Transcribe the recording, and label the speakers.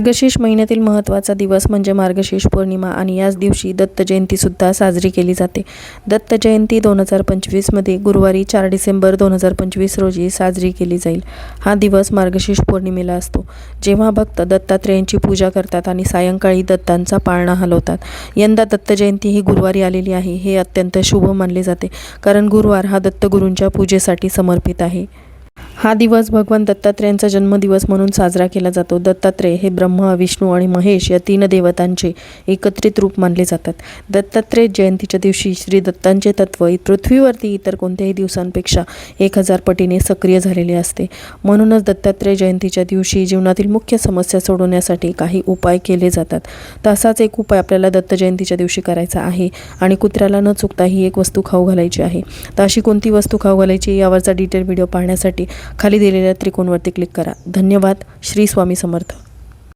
Speaker 1: मार्गशीर्ष महिन्यातील महत्त्वाचा दिवस म्हणजे मार्गशीर्ष पौर्णिमा आणि याच दिवशी दत्त जयंतीसुद्धा साजरी केली जाते. दत्त जयंती दोन हजार पंचवीसमध्ये गुरुवारी चार डिसेंबर दोन हजार पंचवीस रोजी साजरी केली जाईल. हा दिवस मार्गशीर्ष पौर्णिमेला असतो. जेव्हा भक्त दत्तात्रेयांची पूजा करतात आणि सायंकाळी दत्तांचा पाळणा हलवतात. यंदा दत्त जयंती ही गुरुवारी आलेली आहे हे अत्यंत शुभ मानले जाते कारण गुरुवार हा दत्तगुरूंच्या पूजेसाठी समर्पित आहे. हा दिवस भगवान दत्तात्रेयांचा जन्मदिवस म्हणून साजरा केला जातो. दत्तात्रेय हे ब्रह्मा विष्णू आणि महेश या तीन देवतांचे एकत्रित रूप मानले जातात. दत्तात्रेय जयंतीच्या दिवशी श्री दत्तांचे तत्व पृथ्वीवरती इतर कोणत्याही दिवसांपेक्षा एक हजार पटीने सक्रिय झालेले असते. म्हणूनच दत्तात्रेय जयंतीच्या दिवशी जीवनातील मुख्य समस्या सोडवण्यासाठी काही उपाय केले जातात. तसाच एक उपाय आपल्याला दत्त जयंतीच्या दिवशी करायचा आहे आणि कुत्र्याला न चुकता ही एक वस्तू खाऊ घालायची आहे. तर अशी कोणती वस्तू खाऊ घालायची यावरचा डिटेल व्हिडिओ पाहण्यासाठी खाली दिलेल्या त्रिकोणवरती क्लिक करा. धन्यवाद. श्री स्वामी समर्थ.